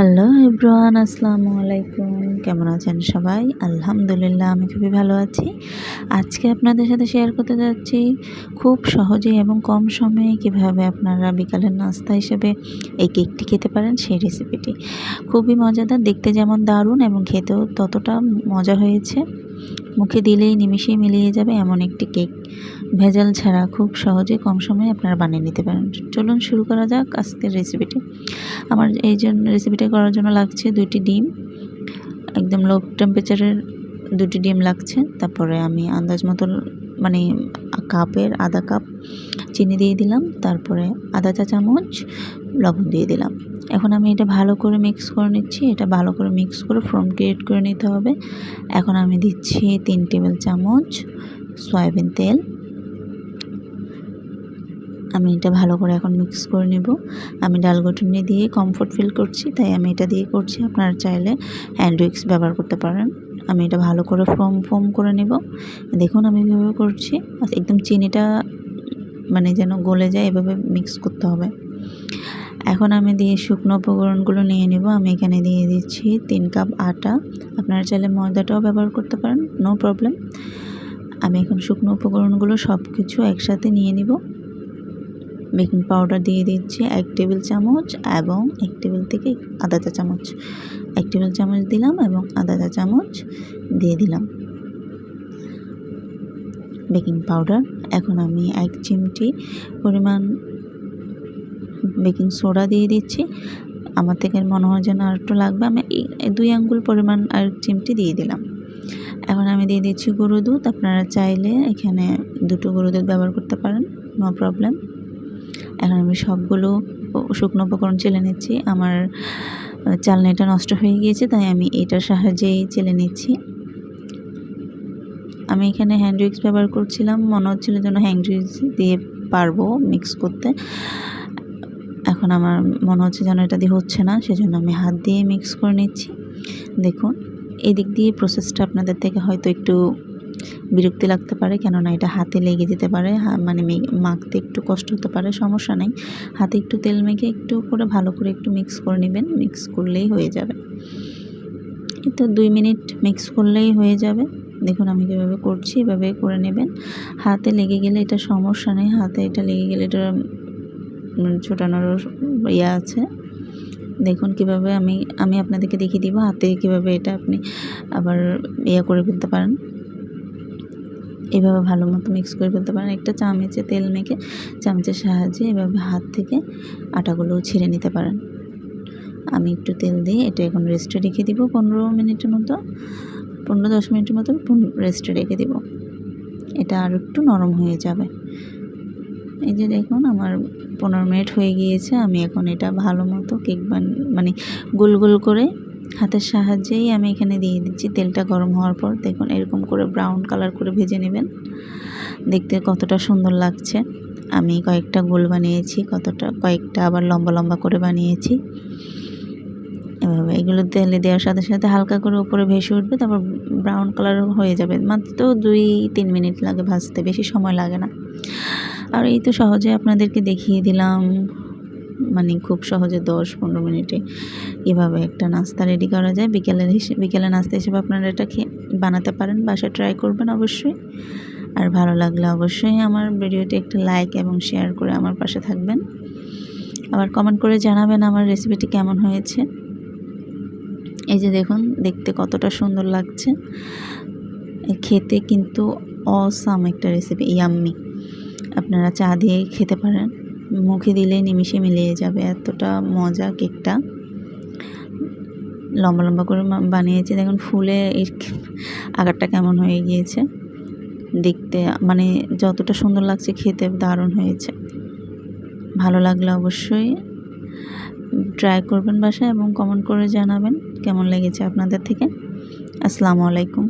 Hello everyone, আসসালামু আলাইকুম। কেমন আছেন সবাই? আলহামদুলিল্লাহ, আমি খুবই ভালো আছি। আজকে আপনাদের সাথে শেয়ার করতে যাচ্ছি খুব সহজে এবং কম সময়ে কীভাবে আপনারা বিকালের নাস্তা হিসেবে এই কেকটি খেতে পারেন সেই রেসিপিটি খুবই মজাদার, দেখতে যেমন দারুণ এবং খেতেও ততটা মজা হয়েছে। মুখে দিলেই নিমিশেই মিলিয়ে যাবে এমন একটি কেক। ভেজাল ছাড়া খুব সহজে কম সময়ে আপনারা বানিয়ে নিতে পারেন। চলুন শুরু করা যাক আজকের রেসিপিটি আমার এই জন্য রেসিপিটা করার জন্য লাগছে দুইটি ডিম। একদম লো টেম্পারেচারের দুটি ডিম লাগছে। তারপরে আমি আন্দাজ মতো মানে কাপের আধা কাপ চিনি দিয়ে দিলাম। তারপরে আধা চা চামচ লবণ দিয়ে দিলাম। এখন আমি এটা ভালো করে মিক্স করে নিচ্ছি, এটা ভালো করে মিক্স করে ফ্রম ক্রিয়েট করে নিতে হবে। এখন আমি দিচ্ছি তিন টেবিল চামচ সয়াবিন তেল। আমি এটা ভালো করে এখন মিক্স করে নেব। আমি ডাল ঘুটুনি দিয়ে কমফোর্ট ফিল করছি, তাই আমি এটা দিয়ে করছি। আপনারা চাইলে হ্যান্ড উইক্স ব্যবহার করতে পারেন। আমি এটা ভালো করে ফোম ফোম করে নেব। দেখুন আমি এভাবে করছি। একদম চিনিটা মানে যেন গলে যায়, এভাবে মিক্স করতে হবে। এখন আমি দিয়ে শুকনো উপকরণগুলো নিয়ে নেব। আমি এখানে দিয়ে দিচ্ছি তিন কাপ আটা। আপনারা চাইলে ময়দাটাও ব্যবহার করতে পারেন নো প্রবলেম আমি এখন শুকনো উপকরণগুলো সব কিছু একসাথে নিয়ে নিব। বেকিং পাউডার দিয়ে দিচ্ছি এক টেবিল চামচ এবং এক টেবিল থেকে আধা চা চামচ। এক টেবিল চামচ দিলাম এবং আধা চা চামচ দিয়ে দিলাম। Baking powder. এখন আমি এক চিমটি পরিমাণ বেকিং সোডা দিয়ে দিচ্ছি। আমার থেকে মনে হয় যেন আর একটু লাগবে। আমি দুই আঙ্গুল পরিমাণ আর চিমটি দিয়ে দিলাম। এখন আমি দিয়ে দিচ্ছি গরু দুধ। আপনারা চাইলে এখানে দুটো গরু দুধ ব্যবহার করতে পারেন। নো প্রবলেম এখন আমি সবগুলো শুকনো উপকরণ চেলে নিচ্ছি। আমার চালনিটা নষ্ট হয়ে গিয়েছে, তাই আমি এটার সাহায্যেই চেলে নিচ্ছি। আমি এখানে হ্যান্ড উইক্স ব্যবহার করছিলাম। মনে হচ্ছিল যেন হ্যান্ড উইক্স দিয়ে পারব মিক্স করতে। এখন আমার মনে হচ্ছে যেন এটা দিয়ে হচ্ছে না, সেজন্য আমি হাত দিয়ে মিক্স করে নিচ্ছি। দেখুন এদিক দিয়ে প্রসেসটা আপনাদের থেকে হয়তো একটু বিরক্তি লাগতে পারে, কেননা এটা হাতে লেগে যেতে পারে মানে মাখতে একটু কষ্ট হতে পারে, সমস্যা নেই। হাতে একটু তেল মেখে একটু করে ভালো করে একটু মিক্স করে নেবেন মিক্স করলেই হয়ে যাবে। তো দুই মিনিট মিক্স করলেই হয়ে যাবে। দেখুন আমি কীভাবে করছি, এভাবে করে নেবেন। হাতে লেগে গেলে এটা সমস্যা নেই, হাতে এটা লেগে গেলে এটা ছোটানোর ইয়ে আছে। দেখুন কীভাবে আমি আমি আপনাদেরকে দেখিয়ে দিব হাতে কীভাবে এটা আপনি আবার ইয়ে করে ফেলতে পারেন। এভাবে ভালো মতো মিক্স করে ফেলতে পারেন। একটা চামচে তেল মেখে চামচের সাহায্যে এভাবে হাত থেকে আটাগুলো ছিঁড়ে নিতে পারেন। আমি একটু তেল দিয়ে এটা এখন রেস্টে রেখে দিব পনেরো মিনিটের মতো, পনেরো দশ মিনিটের মতো রেস্টে রেখে দিব। এটা আর একটু নরম হয়ে যাবে। এই যে দেখুন, আমার পনেরো মিনিট হয়ে গিয়েছে, আমি এখন এটা ভালো মতো কেক বান মানে গোল গোল করে হাতের সাহায্যেই আমি এখানে দিয়ে দিচ্ছি। তেলটা গরম হওয়ার পর দেখুন, এরকম করে ব্রাউন কালার করে ভেজে নেবেন। দেখতে কতটা সুন্দর লাগছে। আমি কয়েকটা গোল বানিয়েছি, কতটা, কয়েকটা আবার লম্বা লম্বা করে বানিয়েছি। এভাবে। এগুলো তেলে দেওয়ার সাথে সাথে হালকা করে উপরে ভেসে উঠবে, তারপর ব্রাউন কালার হয়ে যাবে। মাত্র দুই, তিন মিনিট লাগে ভাজতে, বেশি সময় লাগে না। আর এই তো সহজে আপনাদেরকে দেখিয়ে দিলাম মানে খুব সহজে দশ, পনেরো মিনিটে এভাবে একটা নাস্তা রেডি করা যায়। বিকেলের হিসেবে বিকেলের নাস্তা হিসেবে আপনারা এটা খেয়ে বানাতে পারেন, বাসায় ট্রাই করবেন অবশ্যই। আর ভালো লাগলে অবশ্যই আমার ভিডিওটি একটা লাইক এবং শেয়ার করে আমার পাশে থাকবেন। আবার কমেন্ট করে জানাবেন আমার রেসিপিটি কেমন হয়েছে। এই যে দেখুন, দেখতে কতটা সুন্দর লাগছে। খেতে কিন্তু অসাম একটা রেসিপি ইয়াম্মি আপনারা চা দিয়ে খেতে পারেন। মুখে দিলে নিমিশে মিলিয়ে যাবে, এতটা মজা কেকটা। লম্বা লম্বা করে বানিয়েছি, দেখুন ফুলে এর আকারটা কেমন হয়ে গিয়েছে। দেখতে মানে যতটা সুন্দর লাগছে খেতে, দারুণ হয়েছে। ভালো লাগলে অবশ্যই ট্রাই করবেন বাসায় এবং কমেন্ট করে জানাবেন। কেমন লেগেছে আপনাদের থেকে? আসসালামু আলাইকুম।